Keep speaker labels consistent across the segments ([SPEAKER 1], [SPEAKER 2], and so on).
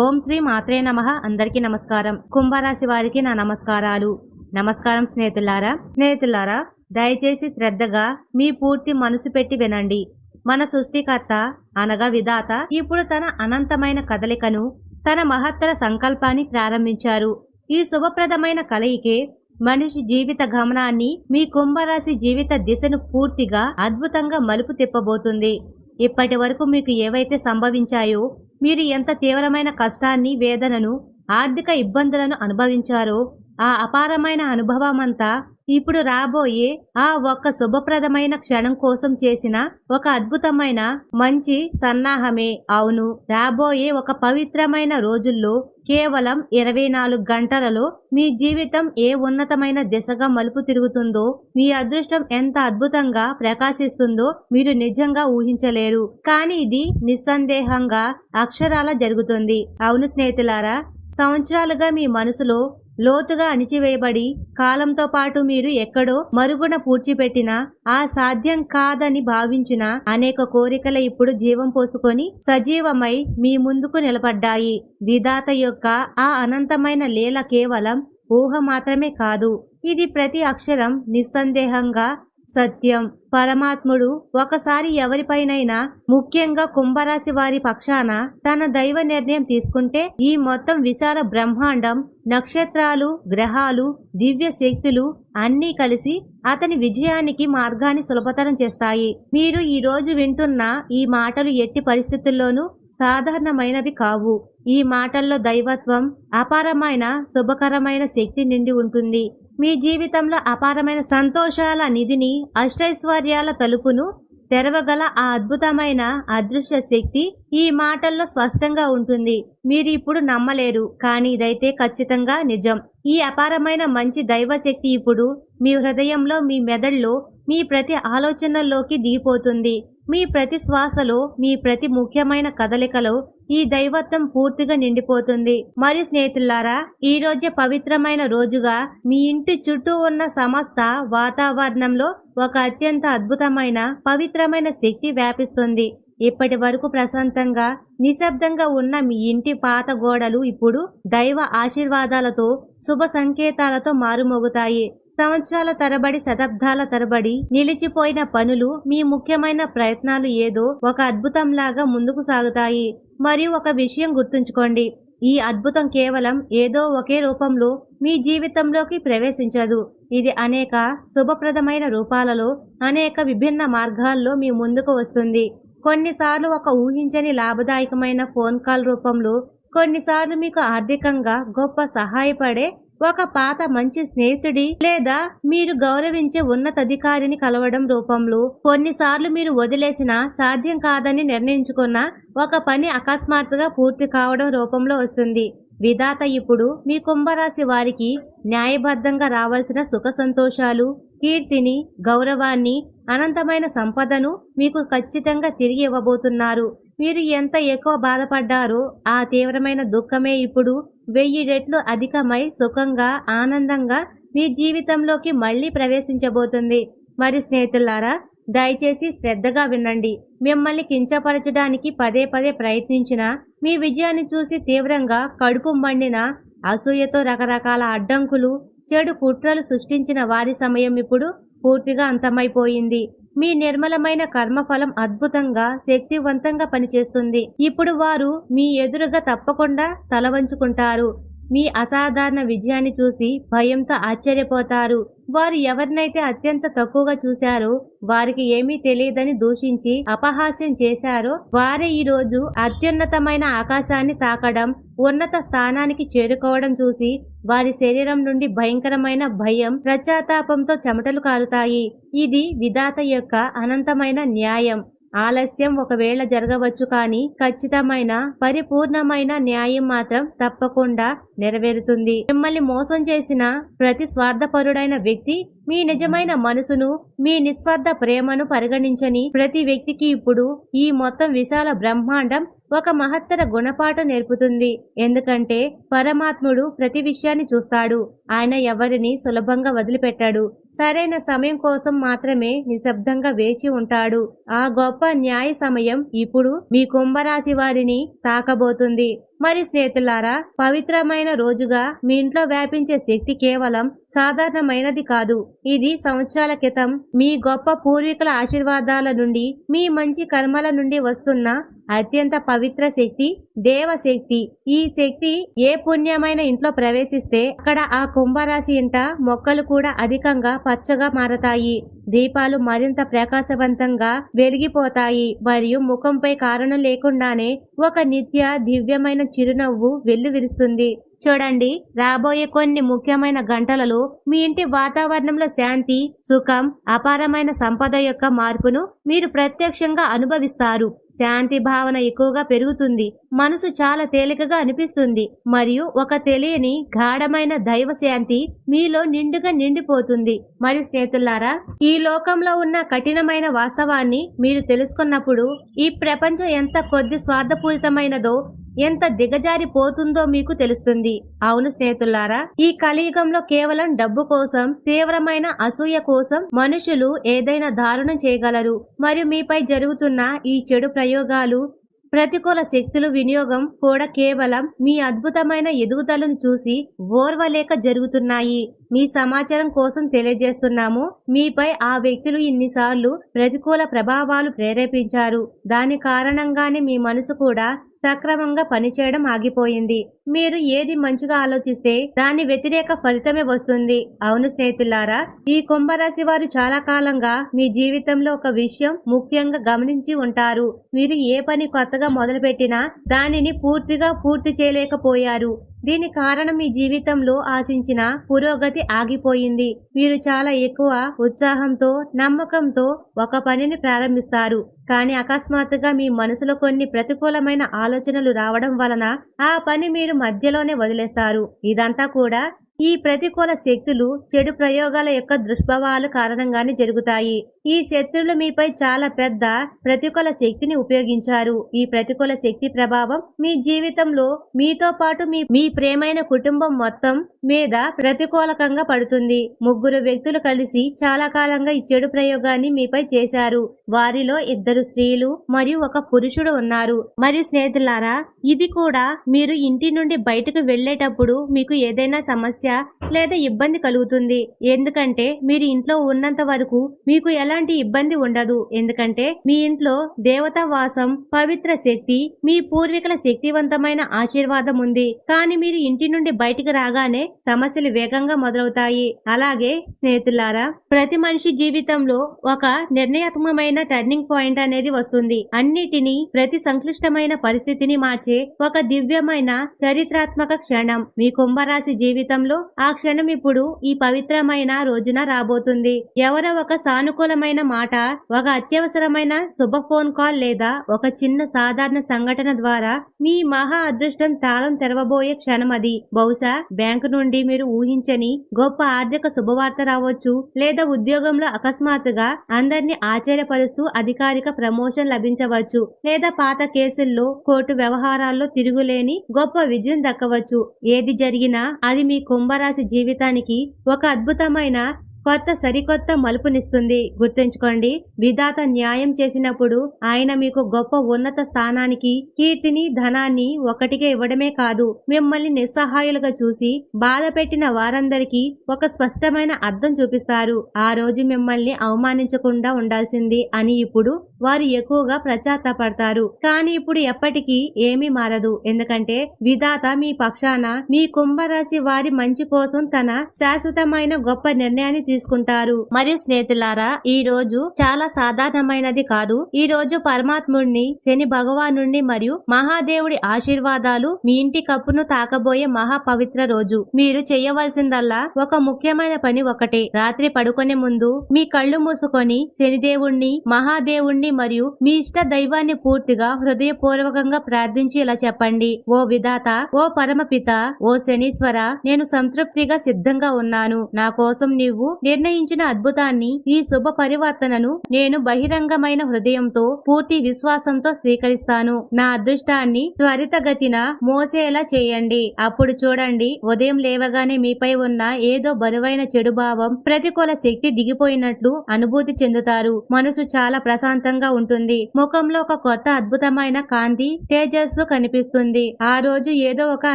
[SPEAKER 1] ఓం శ్రీ మాత్రే నమ. అందరికీ నమస్కారం. కుంభరాశి వారికి నా నమస్కారాలు. నమస్కారం స్నేహితులారా. స్నేహితులారా దయచేసి శ్రద్ధగా మీ పూర్తి మనసు పెట్టి వినండి. మన సృష్టికర్త అనగా విధాత ఇప్పుడు తన అనంతమైన కదలికను తన మహత్తర సంకల్పాన్ని ప్రారంభించారు. ఈ శుభప్రదమైన కలయికే మనిషి జీవిత గమనాన్ని మీ కుంభరాశి జీవిత దిశను పూర్తిగా అద్భుతంగా మలుపు తిప్పబోతుంది. ఇప్పటి వరకు మీకు ఏవైతే సంభవించాయో మీరు ఎంత తీవ్రమైన కష్టాన్ని వేదనను ఆర్థిక ఇబ్బందులను అనుభవించారో ఆ అపారమైన అనుభవమంతా ఇప్పుడు రాబోయే ఆ ఒక్క శుభప్రదమైన క్షణం కోసం చేసిన ఒక అద్భుతమైన మంచి సన్నాహమే. అవును రాబోయే ఒక పవిత్రమైన రోజుల్లో కేవలం ఇరవై నాలుగు గంటలలో మీ జీవితం ఏ ఉన్నతమైన దిశగా మలుపు తిరుగుతుందో మీ అదృష్టం ఎంత అద్భుతంగా ప్రకాశిస్తుందో మీరు నిజంగా ఊహించలేరు. కానీ ఇది నిస్సందేహంగా అక్షరాల జరుగుతుంది. అవును స్నేహితులారా సంవత్సరాలుగా మీ మనసులో లోతుగా అణిచివేయబడి కాలంతో పాటు మీరు ఎక్కడో మరుగున పూడ్చిపెట్టిన ఆ సాధ్యం కాదని భావించిన అనేక కోరికలు ఇప్పుడు జీవం పోసుకొని సజీవమై మీ ముందుకు నిలబడ్డాయి. విధాత యొక్క ఆ అనంతమైన లీల కేవలం ఊహ మాత్రమే కాదు. ఇది ప్రతి అక్షరం నిస్సందేహంగా సత్యం. పరమాత్ముడు ఒకసారి ఎవరిపైనైనా ముఖ్యంగా కుంభరాశి వారి పక్షాన తన దైవ నిర్ణయం తీసుకుంటే ఈ మొత్తం విశాల బ్రహ్మాండం నక్షత్రాలు గ్రహాలు దివ్య శక్తులు అన్నీ కలిసి అతని విజయానికి మార్గాన్ని సులభతరం చేస్తాయి. మీరు ఈ రోజు వింటున్న ఈ మాటలు ఎట్టి పరిస్థితుల్లోనూ సాధారణమైనవి కావు. ఈ మాటల్లో దైవత్వం అపారమైన శుభకరమైన శక్తి నిండి ఉంటుంది. మీ జీవితంలో అపారమైన సంతోషాల నిధిని అష్టైశ్వర్యాల తలుపును తెరవగల ఆ అద్భుతమైన అదృశ్య శక్తి ఈ మాటల్లో స్పష్టంగా ఉంటుంది. మీరు ఇప్పుడు నమ్మలేరు కానీ ఇదైతే ఖచ్చితంగా నిజం. ఈ అపారమైన మంచి దైవశక్తి ఇప్పుడు మీ హృదయంలో మీ మెదడులో మీ ప్రతి ఆలోచనల్లోకి దిగిపోతుంది. మీ ప్రతి శ్వాసలో మీ ప్రతి ముఖ్యమైన కదలికలో ఈ దైవత్వం పూర్తిగా నిండిపోతుంది. మరి స్నేహితులారా ఈ రోజే పవిత్రమైన రోజుగా మీ ఇంటి చుట్టూ ఉన్న సమస్త వాతావరణంలో ఒక అత్యంత అద్భుతమైన పవిత్రమైన శక్తి వ్యాపిస్తుంది. ఇప్పటి వరకు ప్రశాంతంగా నిశ్శబ్దంగా ఉన్న మీ ఇంటి పాత గోడలు ఇప్పుడు దైవ ఆశీర్వాదాలతో శుభ సంకేతాలతో మారుమోగుతాయి. సంవత్సరాల తరబడి శతాబ్దాల తరబడి నిలిచిపోయిన పనులు మీ ముఖ్యమైన ప్రయత్నాలు ఏదో ఒక అద్భుతంలాగా ముందుకు సాగుతాయి. మరియు ఒక విషయం గుర్తుంచుకోండి. ఈ అద్భుతం కేవలం ఏదో ఒకే రూపంలో మీ జీవితంలోకి ప్రవేశించదు. ఇది అనేక శుభప్రదమైన రూపాలలో అనేక విభిన్న మార్గాల్లో మీ ముందుకు వస్తుంది. కొన్నిసార్లు ఒక ఊహించని లాభదాయకమైన ఫోన్ కాల్ రూపంలో కొన్నిసార్లు మీకు ఆర్థికంగా గొప్ప సహాయపడే ఒక పాత మంచి స్నేహితుడి లేదా మీరు గౌరవించే ఉన్నతాధికారిని కలవడం రూపంలో కొన్నిసార్లు మీరు వదిలేసిన సాధ్యం కాదని నిర్ణయించుకున్న ఒక పని అకస్మాత్తుగా పూర్తి కావడం రూపంలో వస్తుంది. విధాత ఇప్పుడు మీ కుంభరాశి వారికి న్యాయబద్ధంగా రావాల్సిన సుఖ సంతోషాలు కీర్తిని గౌరవాన్ని అనంతమైన సంపదను మీకు ఖచ్చితంగా తిరిగి ఇవ్వబోతున్నారు. వీరు ఎంత ఎక్కువ బాధపడ్డారో ఆ తీవ్రమైన దుఃఖమే ఇప్పుడు వెయ్యి రెట్లు అధికమై సుఖంగా ఆనందంగా మీ జీవితంలోకి మళ్ళీ ప్రవేశించబోతుంది. మరి స్నేహితులారా దయచేసి శ్రద్ధగా వినండి. మిమ్మల్ని కించపరచడానికి పదే పదే ప్రయత్నించిన మీ విజయాన్ని చూసి తీవ్రంగా కడుపు మండిన అసూయతో రకరకాల అడ్డంకులు చెడు కుట్రలు సృష్టించిన వారి సమయం ఇప్పుడు పూర్తిగా అంతమైపోయింది. మీ నిర్మలమైన కర్మఫలం అద్భుతంగా శక్తివంతంగా పనిచేస్తుంది. ఇప్పుడు వారు మీ ఎదురుగా తప్పకుండా తల వంచుకుంటారు. మీ అసాధారణ విజయాన్ని చూసి భయంతో ఆశ్చర్యపోతారు. వారు ఎవరినైతే అత్యంత తక్కువగా చూశారో వారికి ఏమీ తెలియదని దూషించి అపహాస్యం చేశారో వారే ఈ రోజు అత్యున్నతమైన ఆకాశాన్ని తాకడం ఉన్నత స్థానానికి చేరుకోవడం చూసి వారి శరీరం నుండి భయంకరమైన భయం ప్రచాతాపంతో చెమటలు కారుతాయి. ఇది విధాత యొక్క అనంతమైన న్యాయం. ఆలస్యం ఒకవేళ జరగవచ్చు కానీ ఖచ్చితమైన పరిపూర్ణమైన న్యాయం మాత్రం తప్పకుండా నెరవేరుతుంది. మిమ్మల్ని మోసం చేసిన ప్రతి స్వార్థపరుడైన వ్యక్తి మీ నిజమైన మనసును మీ నిస్వార్థ ప్రేమను పరిగణించని ప్రతి వ్యక్తికి ఇప్పుడు ఈ మొత్తం విశాల బ్రహ్మాండం ఒక మహత్తర గుణపాఠం నేర్పుతుంది. ఎందుకంటే పరమాత్ముడు ప్రతి విషయాన్ని చూస్తాడు. ఆయన ఎవరిని సులభంగా వదిలిపెట్టాడు. సరైన సమయం కోసం మాత్రమే నిశ్శబ్దంగా వేచి ఉంటాడు. ఆ గొప్ప న్యాయ సమయం ఇప్పుడు మీ కుంభరాశి వారిని తాకబోతుంది. మరి స్నేహితులారా పవిత్రమైన రోజుగా మీ ఇంట్లో వ్యాపించే శక్తి కేవలం సాధారణమైనది కాదు. ఇది సంవత్సరాల క్రితం మీ గొప్ప పూర్వీకుల ఆశీర్వాదాల నుండి మీ మంచి కర్మల నుండి వస్తున్న అత్యంత పవిత్ర శక్తి దేవశక్తి. ఈ శక్తి ఏ పుణ్యమైన ఇంట్లో ప్రవేశిస్తే అక్కడ ఆ కుంభరాశి ఇంట మొక్కలు కూడా అధికంగా పచ్చగా మారతాయి. దీపాలు మరింత ప్రకాశవంతంగా వెలిగిపోతాయి. మరియు ముఖంపై కారణం లేకుండానే ఒక నిత్య దివ్యమైన చిరునవ్వు వెల్లువిరుస్తుంది. చూడండి రాబోయే కొన్ని ముఖ్యమైన గంటలలో మీ ఇంటి వాతావరణంలో శాంతి సుఖం అపారమైన సంపద యొక్క మార్పును మీరు ప్రత్యక్షంగా అనుభవిస్తారు. శాంతి భావన ఎక్కువగా పెరుగుతుంది. మనసు చాలా తేలికగా అనిపిస్తుంది. మరియు ఒక తెలియని గాఢమైన దైవ శాంతి మీలో నిండుగా నిండిపోతుంది. మరియు స్నేహితులారా ఈ లోకంలో ఉన్న కఠినమైన వాస్తవాన్ని మీరు తెలుసుకున్నప్పుడు ఈ ప్రపంచం ఎంత కొద్ది స్వార్థపూరితమైనదో ఎంత దిగజారిపోతుందో మీకు తెలుస్తుంది. అవును స్నేహితులారా ఈ కలియుగంలో కేవలం డబ్బు కోసం తీవ్రమైన అసూయ కోసం మనుషులు ఏదైనా దారుణం చేయగలరు. మరియు మీపై జరుగుతున్న ఈ చెడు ప్రయోగాలు ప్రతికూల శక్తులు వినియోగం కూడా కేవలం మీ అద్భుతమైన ఎదుగుదలను చూసి ఓర్వలేక జరుగుతున్నాయి. మీ సమాచారం కోసం తెలియజేస్తున్నాము. మీపై ఆ వ్యక్తులు ఇన్నిసార్లు ప్రతికూల ప్రభావాలు ప్రేరేపించారు. దాని కారణంగానే మీ మనసు కూడా సక్రమంగా పనిచేయడం ఆగిపోయింది. మీరు ఏది మంచిగా ఆలోచిస్తే దాని వ్యతిరేక ఫలితమే వస్తుంది. అవును స్నేహితులారా ఈ కుంభరాశి వారు చాలా కాలంగా మీ జీవితంలో ఒక విషయం ముఖ్యంగా గమనించి ఉంటారు. మీరు ఏ పని కొత్తగా మొదలుపెట్టినా దానిని పూర్తిగా పూర్తి చేయలేకపోయారు. దీని కారణం మీ జీవితంలో ఆశించిన పురోగతి ఆగిపోయింది. మీరు చాలా ఎక్కువ ఉత్సాహంతో నమ్మకంతో ఒక పనిని ప్రారంభిస్తారు. కానీ అకస్మాత్తుగా మీ మనసులో కొన్ని ప్రతికూలమైన ఆలోచనలు రావడం వలన ఆ పని మీరు మధ్యలోనే వదిలేస్తారు. ఇదంతా కూడా ఈ ప్రతికూల శక్తులు చెడు ప్రయోగాల యొక్క దుష్ప్రభావాలు కారణంగానే జరుగుతాయి. ఈ శత్రులు మీపై చాలా పెద్ద ప్రతికూల శక్తిని ఉపయోగించారు. ఈ ప్రతికూల శక్తి ప్రభావం మీ జీవితంలో మీతో పాటు మీ మీ ప్రేమైన కుటుంబం మొత్తం మీద ప్రతికూలకంగా పడుతుంది. ముగ్గురు వ్యక్తులు కలిసి చాలా కాలంగా ఈ చెడు ప్రయోగాన్ని మీపై చేశారు. వారిలో ఇద్దరు స్త్రీలు మరియు ఒక పురుషుడు ఉన్నారు. మరియు స్నేహితులారా ఇది కూడా మీరు ఇంటి నుండి బయటకు వెళ్ళేటప్పుడు మీకు ఏదైనా సమస్య లేదా ఇబ్బంది కలుగుతుంది. ఎందుకంటే మీరు ఇంట్లో ఉన్నంత వరకు మీకు ఎలాంటి ఇబ్బంది ఉండదు. ఎందుకంటే మీ ఇంట్లో దేవతా వాసం పవిత్ర శక్తి మీ పూర్వీకుల శక్తివంతమైన ఆశీర్వాదం ఉంది. కానీ మీరు ఇంటి నుండి బయటికి రాగానే సమస్యలు వేగంగా మొదలవుతాయి. అలాగే స్నేహితులారా ప్రతి మనిషి జీవితంలో ఒక నిర్ణయాత్మకమైన టర్నింగ్ పాయింట్ అనేది వస్తుంది. అన్నిటినీ ప్రతి సంక్లిష్టమైన పరిస్థితిని మార్చి ఒక దివ్యమైన చరిత్రాత్మక క్షణం. మీ కుంభరాశి జీవితంలో ఆ క్షణం ఇప్పుడు ఈ పవిత్రమైన రోజున రాబోతుంది. ఎవరో ఒక సానుకూలమైన మాట ఒక అత్యవసరమైన శుభ ఫోన్ కాల్ లేదా ఒక చిన్న సాధారణ సంఘటన ద్వారా మీ మహా అదృష్టం తాళం తెరవబోయే క్షణం అది. బహుశా బ్యాంకు నుండి మీరు ఊహించని గొప్ప ఆర్థిక శుభవార్త రావచ్చు లేదా ఉద్యోగంలో అకస్మాత్తుగా అందరినీ ఆశ్చర్యపరుస్తూ అధికారిక ప్రమోషన్ లభించవచ్చు లేదా పాత కేసుల్లో కోర్టు వ్యవహారాల్లో తిరుగులేని గొప్ప విజయం దక్కవచ్చు. ఏది జరిగినా అది మీ కుంభరాశి జీవితానికి ఒక అద్భుతమైన కొత్త సరికొత్త మలుపునిస్తుంది. గుర్తుంచుకోండి విధాత న్యాయం చేసినప్పుడు ఆయన మీకు గొప్ప ఉన్నత స్థానానికి కీర్తిని ధనాన్ని ఒకటిగా ఇవ్వడమే కాదు మిమ్మల్ని నిస్సహాయులుగా చూసి బాధ పెట్టిన వారందరికీ ఒక స్పష్టమైన అర్థం చూపిస్తారు. ఆ రోజు మిమ్మల్ని అవమానించకుండా ఉండాల్సింది అని ఇప్పుడు వారు ఎక్కువగా ప్రచారపడతారు కానీ ఇప్పుడు ఎప్పటికీ ఏమీ మారదు. ఎందుకంటే విధాత మీ పక్షాన మీ కుంభరాశి వారి మంచి కోసం తన శాశ్వతమైన గొప్ప నిర్ణయాన్ని తీసుకుంటారు. మరియు స్నేహితులారా ఈ రోజు చాలా సాధారణమైనది కాదు. ఈ రోజు పరమాత్ముడిని శని భగవాను మరియు మహాదేవుడి ఆశీర్వాదాలు మీ ఇంటి కప్పును తాకబోయే మహా పవిత్ర రోజు. మీరు చేయవలసిందల్లా ఒక ముఖ్యమైన పని ఒకటే. రాత్రి పడుకునే ముందు మీ కళ్ళు మూసుకొని శనిదేవుణ్ణి మహాదేవుణ్ణి మరియు మీ ఇష్ట దైవాన్ని పూర్తిగా హృదయపూర్వకంగా ప్రార్థించి ఇలా చెప్పండి. ఓ విధాత ఓ పరమపిత ఓ శనీశ్వర నేను సంతృప్తిగా సిద్ధంగా ఉన్నాను. నా కోసం నీవు నిర్ణయించిన అద్భుతాన్ని ఈ శుభ పరివర్తనను నేను బహిరంగమైన హృదయంతో పూర్తి విశ్వాసంతో స్వీకరిస్తాను. నా అదృష్టాన్ని త్వరితగతిన మోసేలా చేయండి. అప్పుడు చూడండి ఉదయం లేవగానే మీపై ఉన్న ఏదో బరువైన చెడు భావం ప్రతికూల శక్తి దిగిపోయినట్లు అనుభూతి చెందుతారు. మనసు చాలా ప్రశాంతంగా ఉంటుంది. ముఖంలో ఒక కొత్త అద్భుతమైన కాంతి తేజస్సు కనిపిస్తుంది. ఆ రోజు ఏదో ఒక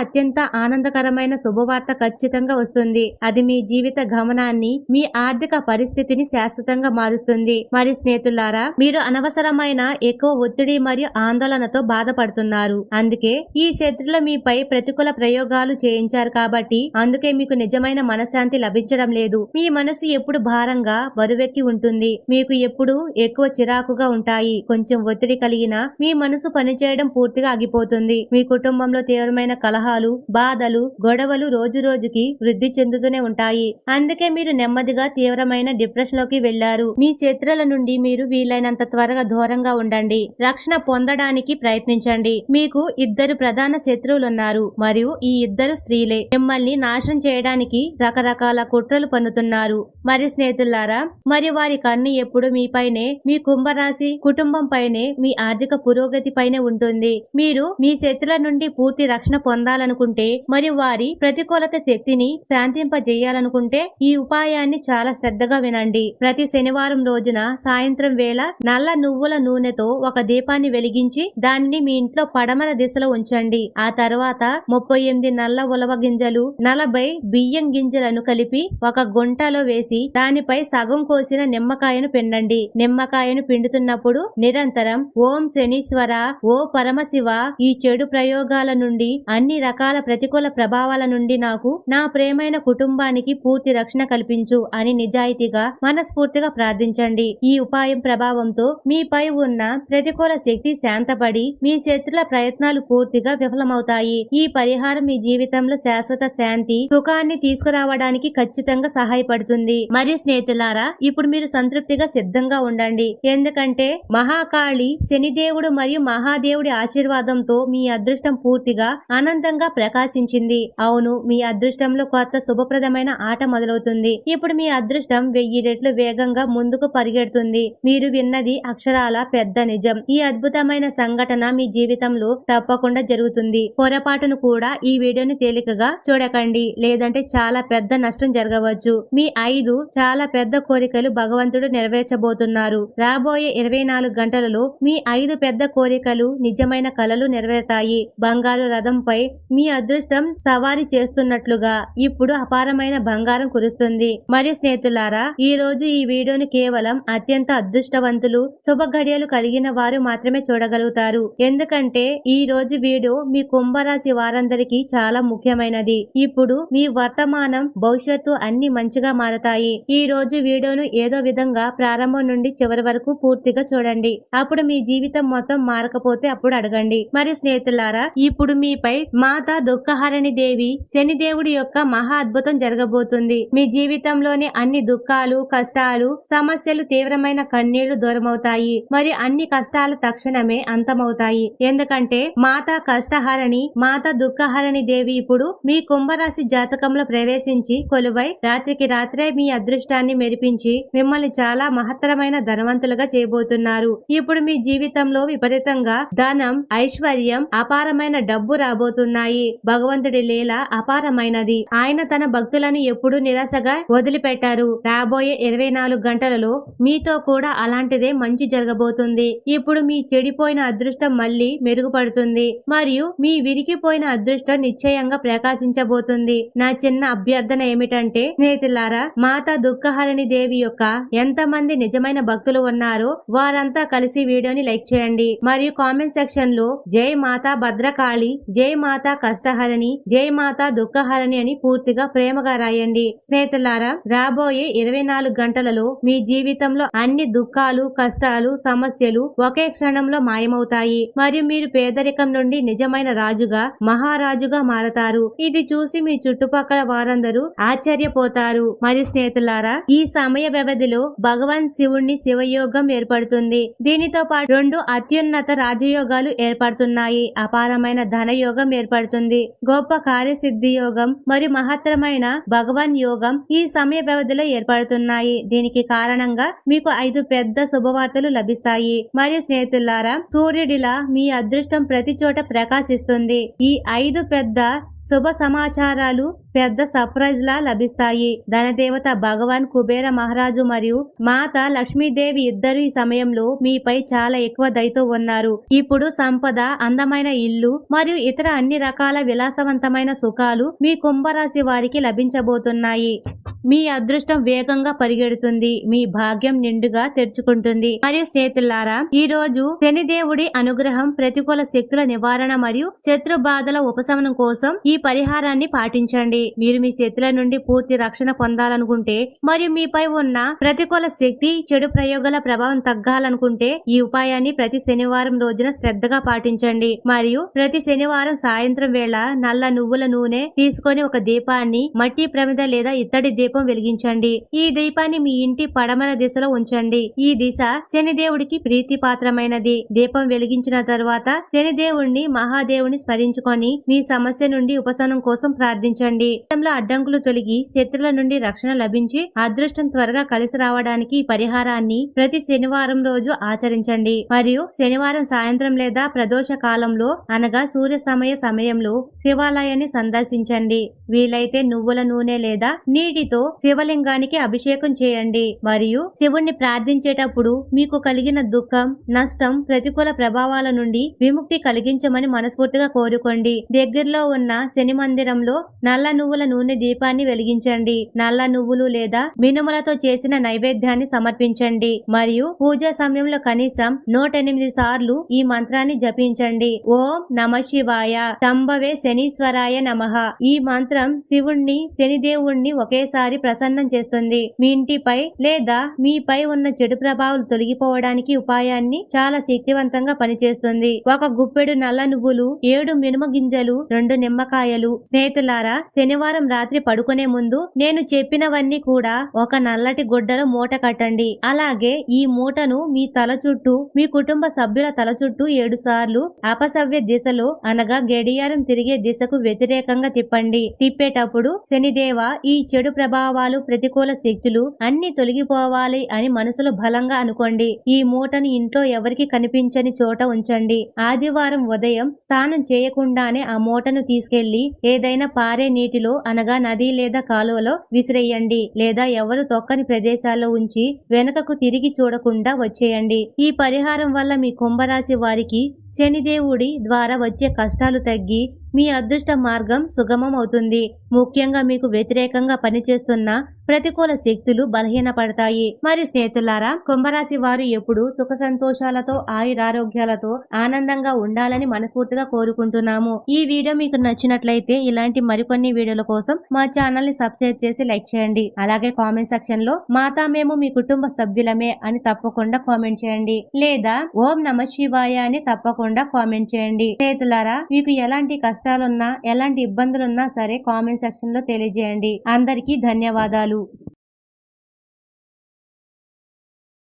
[SPEAKER 1] అత్యంత ఆనందకరమైన శుభవార్త ఖచ్చితంగా వస్తుంది. అది మీ జీవిత గమనాన్ని మీ ఆర్థిక పరిస్థితిని శాశ్వతంగా మారుస్తుంది. మరి స్నేహితులారా మీరు అనవసరమైన ఎక్కువ ఒత్తిడి మరియు ఆందోళనతో బాధపడుతున్నారు. అందుకే ఈ శత్రుల మీపై ప్రతికూల ప్రయోగాలు చేయించారు కాబట్టి అందుకే మీకు నిజమైన మనశ్శాంతి లభించడం లేదు. మీ మనసు ఎప్పుడు భారంగా బరువెక్కి ఉంటుంది. మీకు ఎప్పుడు ఎక్కువ చిరాకుగా ఉంటాయి. కొంచెం ఒత్తిడి కలిగిన మీ మనసు పనిచేయడం పూర్తిగా ఆగిపోతుంది. మీ కుటుంబంలో తీవ్రమైన కలహాలు బాధలు గొడవలు రోజు రోజుకి వృద్ధి చెందుతూనే ఉంటాయి. అందుకే మీరు నెమ్మది నెమ్మదిగా తీవ్రమైన డిప్రెషన్లోకి వెళ్ళారు మీ శత్రుల నుండి మీరు వీలైనంత త్వరగా దూరంగా ఉండండి. రక్షణ పొందడానికి ప్రయత్నించండి. మీకు ఇద్దరు ప్రధాన శత్రువులున్నారు. మరియు ఈ ఇద్దరు స్త్రీలే. మిమ్మల్ని నాశనం చేయడానికి రకరకాల కుట్రలు పన్నుతున్నారు. మరి స్నేహితులారా మరి వారి కన్ను ఎప్పుడు మీపైనే మీ కుంభరాశి కుటుంబం పైనే మీ ఆర్థిక పురోగతి పైనే ఉంటుంది. మీరు మీ శత్రుల నుండి పూర్తి రక్షణ పొందాలనుకుంటే మరియు వారి ప్రతికూలత శక్తిని శాంతింపజేయాలనుకుంటే ఈ ఉపాయాన్ని చాలా శ్రద్ధగా వినండి. ప్రతి శనివారం రోజున సాయంత్రం వేళ నల్ల నువ్వుల నూనెతో ఒక దీపాన్ని వెలిగించి దానిని మీ ఇంట్లో పడమర దిశలో ఉంచండి. ఆ తర్వాత ముప్పై ఎనిమిది నల్ల ఉలవ గింజలు నలభై బియ్యం గింజలను కలిపి ఒక గుంటలో వేసి దానిపై సగం కోసిన నిమ్మకాయను పిండండి. నిమ్మకాయను పిండుతున్నప్పుడు నిరంతరం ఓం శనీశ్వర ఓ పరమశివ ఈ చెడు ప్రయోగాల నుండి అన్ని రకాల ప్రతికూల ప్రభావాల నుండి నాకు నా ప్రేమైన కుటుంబానికి పూర్తి రక్షణ కల్పించు. అని నిజాయితీగా మనస్ఫూర్తిగా ప్రార్థించండి. ఈ ఉపాయం ప్రభావంతో మీపై ఉన్న ప్రతికూల శక్తి శాంతపడి మీ శత్రుల ప్రయత్నాలు పూర్తిగా విఫలమవుతాయి. ఈ పరిహారం మీ జీవితంలో శాశ్వత శాంతి సుఖాన్ని తీసుకురావడానికి ఖచ్చితంగా సహాయపడుతుంది. మరియు స్నేహితులారా ఇప్పుడు మీరు సంతృప్తిగా సిద్ధంగా ఉండండి. ఎందుకంటే మహాకాళి శనిదేవుడు మరియు మహాదేవుడి ఆశీర్వాదంతో మీ అదృష్టం పూర్తిగా అనంతంగా ప్రకాశించింది. అవును మీ అదృష్టంలో కొత్త శుభప్రదమైన ఆట మొదలవుతుంది. ఇప్పుడు మీ అదృష్టం వెయ్యి రెట్లు వేగంగా ముందుకు పరిగెడుతుంది. మీరు విన్నది అక్షరాల పెద్ద నిజం. ఈ అద్భుతమైన సంఘటన మీ జీవితంలో తప్పకుండా జరుగుతుంది. పొరపాటును కూడా ఈ వీడియోని తేలికగా చూడకండి. లేదంటే చాలా పెద్ద నష్టం జరగవచ్చు. మీ ఐదు చాలా పెద్ద కోరికలు భగవంతుడు నెరవేర్చబోతున్నారు. రాబోయే ఇరవై నాలుగు గంటలలో మీ ఐదు పెద్ద కోరికలు నిజమైన కలలు నెరవేరుతాయి. బంగారు రథంపై మీ అదృష్టం సవారీ చేస్తున్నట్లుగా ఇప్పుడు అపారమైన బంగారం కురుస్తుంది. మరియు స్నేహితులారా ఈ రోజు ఈ వీడియోను కేవలం అత్యంత అదృష్టవంతులు శుభ గడియలు కలిగిన వారు మాత్రమే చూడగలుగుతారు. ఎందుకంటే ఈ రోజు వీడియో మీ కుంభరాశి వారందరికీ చాలా ముఖ్యమైనది. ఇప్పుడు మీ వర్తమానం భవిష్యత్తు అన్ని మంచిగా మారతాయి. ఈ రోజు వీడియోను ఏదో విధంగా ప్రారంభం నుండి చివరి వరకు పూర్తిగా చూడండి. అప్పుడు మీ జీవితం మొత్తం మారకపోతే అప్పుడు అడగండి. మరి స్నేహితులారా ఇప్పుడు మీపై మాత దుఃఖహరణి దేవి శనిదేవుడి యొక్క మహా అద్భుతం జరగబోతుంది. మీ జీవితంలో జీవితంలోని అన్ని దుఃఖాలు కష్టాలు సమస్యలు తీవ్రమైన కన్నీళ్ళు దూరమవుతాయి. మరి అన్ని కష్టాలు తక్షణమే అంతమవుతాయి. ఎందుకంటే మాత కష్టహరణి మాత దుఃఖహరణి దేవి ఇప్పుడు మీ కుంభరాశి జాతకంలో ప్రవేశించి కొలువై రాత్రికి రాత్రే మీ అదృష్టాన్ని మెరిపించి మిమ్మల్ని చాలా మహత్తరమైన ధనవంతులుగా చేయబోతున్నారు. ఇప్పుడు మీ జీవితంలో విపరీతంగా ధనం ఐశ్వర్యం అపారమైన డబ్బు రాబోతున్నాయి. భగవంతుడి లీల అపారమైనది. ఆయన తన భక్తులను ఎప్పుడూ నిరాశగా వదిలి పెట్టారు రాబోయే ఇరవై నాలుగు గంటలలో మీతో కూడా అలాంటిదే మంచి జరగబోతుంది. ఇప్పుడు మీ చెడిపోయిన అదృష్టం మళ్ళీ మెరుగుపడుతుంది. మరియు మీ విరిగిపోయిన అదృష్టం నిశ్చయంగా ప్రకాశించబోతుంది. నా చిన్న అభ్యర్థన ఏమిటంటే స్నేహితులారా మాత దుఃఖహరణి దేవి యొక్క ఎంత మంది నిజమైన భక్తులు ఉన్నారో వారంతా కలిసి వీడియోని లైక్ చేయండి. మరియు కామెంట్ సెక్షన్లో జై మాతా భద్రకాళి జై మాతా కష్టహరణి జై మాతా దుఃఖహరణి అని పూర్తిగా ప్రేమగా రాయండి. స్నేహితులారా రాబోయే ఇరవై నాలుగు గంటలలో మీ జీవితంలో అన్ని దుఃఖాలు కష్టాలు సమస్యలు ఒకే క్షణంలో మాయమవుతాయి. మరియు మీరు పేదరికం నుండి నిజమైన రాజుగా మహారాజుగా మారతారు. ఇది చూసి మీ చుట్టుపక్కల వారందరూ ఆశ్చర్యపోతారు. మరియు స్నేహితులారా ఈ సమయ వ్యవధిలో భగవాన్ శివుణ్ణి శివయోగం ఏర్పడుతుంది. దీనితో పాటు రెండు అత్యున్నత రాజయోగాలు ఏర్పడుతున్నాయి. అపారమైన ధనయోగం ఏర్పడుతుంది. గొప్ప కార్యసిద్ధి యోగం మరియు మహత్తరమైన భగవాన్ యోగం ఈ సమయ సమయ వ్యవధిలో ఏర్పడుతున్నాయి. దీనికి కారణంగా మీకు ఐదు పెద్ద శుభవార్తలు లభిస్తాయి. మరియు స్నేహితులారా సూర్యుడిలా మీ అదృష్టం ప్రతి చోట ప్రకాశిస్తుంది. ఈ ఐదు పెద్ద శుభ సమాచారాలు పెద్ద సర్ప్రైజ్ లా లభిస్తాయి. ధనదేవత భగవాన్ కుబేర మహారాజు మరియు మాత లక్ష్మీదేవి ఇద్దరు ఈ సమయంలో మీపై చాలా ఎక్కువ దయతో ఉన్నారు. ఇప్పుడు సంపద అందమైన ఇల్లు మరియు ఇతర అన్ని రకాల విలాసవంతమైన సుఖాలు మీ కుంభరాశి వారికి లభించబోతున్నాయి. మీ అదృష్టం వేగంగా పరిగెడుతుంది మీ భాగ్యం నిండుగా తెరుచుకుంటుంది. మరియు స్నేహితులారా ఈ రోజు శనిదేవుడి అనుగ్రహం ప్రతికూల శక్తుల నివారణ మరియు శత్రు బాధల ఉపశమనం కోసం ఈ పరిహారాన్ని పాటించండి. మీరు మీ చేతుల నుండి పూర్తి రక్షణ పొందాలనుకుంటే మరియు మీపై ఉన్న ప్రతికూల శక్తి చెడు ప్రయోగాల ప్రభావం తగ్గాలనుకుంటే ఈ ఉపాయాన్ని ప్రతి శనివారం రోజున శ్రద్ధగా పాటించండి. మరియు ప్రతి శనివారం సాయంత్రం వేళ నల్ల నువ్వుల నూనె తీసుకొని ఒక దీపాన్ని మట్టి ప్రమిద లేదా ఇత్తడి దీపం వెలిగించండి. ఈ దీపాన్ని మీ ఇంటి పడమర దిశలో ఉంచండి. ఈ దిశ శనిదేవుడికి ప్రీతి పాత్రమైనది దీపం వెలిగించిన తర్వాత శనిదేవుణ్ణి మహాదేవుని స్మరించుకొని మీ సమస్య నుండి ఉపశమనం కోసం ప్రార్థించండి. అడ్డంకులు తొలగి శత్రుల నుండి రక్షణ లభించి అదృష్టం త్వరగా కలిసి రావడానికి ఈ పరిహారాన్ని ప్రతి శనివారం రోజు ఆచరించండి. మరియు శనివారం సాయంత్రం లేదా ప్రదోష కాలంలో అనగా సూర్య సమయ సమయంలో శివాలయాన్ని సందర్శించండి. వీలైతే నువ్వుల నూనె లేదా నీటితో శివలింగానికి అభిషేకం చేయండి. మరియు శివుణ్ణి ప్రార్థించేటప్పుడు మీకు కలిగిన దుఃఖం నష్టం ప్రతికూల ప్రభావాల నుండి విముక్తి కలిగించమని మనస్ఫూర్తిగా కోరుకోండి. దగ్గరలో ఉన్న శని మందిరంలో నల్ల నువ్వుల నూనె దీపాన్ని వెలిగించండి. నల్ల నువ్వులు లేదా మినుములతో చేసిన నైవేద్యాన్ని సమర్పించండి. మరియు పూజా సమయంలో కనీసం నూట ఎనిమిది సార్లు ఈ మంత్రాన్ని జపించండి. ఓం నమ శివాయ. సంభవే శనీశ్వరాయ నమః. ఈ మంత్రం శివుణ్ణి శనిదేవుణ్ణి ఒకేసారి ప్రసన్నం చేస్తుంది. మీ ఇంటిపై లేదా మీపై ఉన్న చెడు ప్రభావాలు తొలగిపోవడానికి ఉపాయాన్ని చాలా శక్తివంతంగా పనిచేస్తుంది. ఒక గుప్పెడు నల్ల నువ్వులు ఏడు మినుమ గింజలు రెండు నిమ్మకాయలు. స్నేహితులారా శనివారం రాత్రి పడుకునే ముందు నేను చెప్పినవన్నీ కూడా ఒక నల్లటి గుడ్డలో మూట కట్టండి. అలాగే ఈ మూటను మీ తల చుట్టూ మీ కుటుంబ సభ్యుల తల చుట్టూ ఏడు సార్లు అపసవ్య దిశలో అనగా గడియారం తిరిగే దిశకు వ్యతిరేకంగా తిప్పండి. తిప్పేటప్పుడు శనిదేవ ఈ చెడు ప్రభావాలు ప్రతికూల శక్తులు అన్ని తొలగిపోవాలి అని మనసులో బలంగా అనుకోండి. ఈ మూటని ఇంట్లో ఎవరికి కనిపించని చోట ఉంచండి. ఆదివారం ఉదయం స్నానం చేయకుండానే ఆ మూటను తీసుకెళ్ళి ఏదైనా పారే నీటిలో అనగా నది లేదా కాలువలో విసిరేయండి లేదా ఎవరు తొక్కని ప్రదేశాల్లో ఉంచి వెనుకకు తిరిగి చూడకుండా వచ్చేయండి. ఈ పరిహారం వల్ల మీ కుంభరాశి వారికి శనిదేవుడి ద్వారా వచ్చే కష్టాలు తగ్గి మీ అదృష్ట మార్గం సుగమం అవుతుంది ముఖ్యంగా మీకు వ్యతిరేకంగా పనిచేస్తున్న ప్రతికూల శక్తులు బలహీనపడతాయి. మరి స్నేహితులారా కుంభరాశి వారు ఎప్పుడు సుఖ సంతోషాలతో ఆయురారోగ్యాలతో ఆనందంగా ఉండాలని మనస్ఫూర్తిగా కోరుకుంటున్నాము. ఈ వీడియో మీకు నచ్చినట్లయితే ఇలాంటి మరికొన్ని వీడియోల కోసం మా ఛానల్ని సబ్స్క్రైబ్ చేసి లైక్ చేయండి. అలాగే కామెంట్ సెక్షన్లో మాతా మేము మీ కుటుంబ సభ్యులమే అని తప్పకుండా కామెంట్ చేయండి. లేదా ఓం నమ శివాయ అని తప్పకుండా కామెంట్ చేయండి. స్నేహితులారా మీకు ఎలాంటి కష్టాలున్నా ఎలాంటి ఇబ్బందులున్నా సరే కామెంట్ సెక్షన్లో తెలియజేయండి. అందరికీ ధన్యవాదాలు. do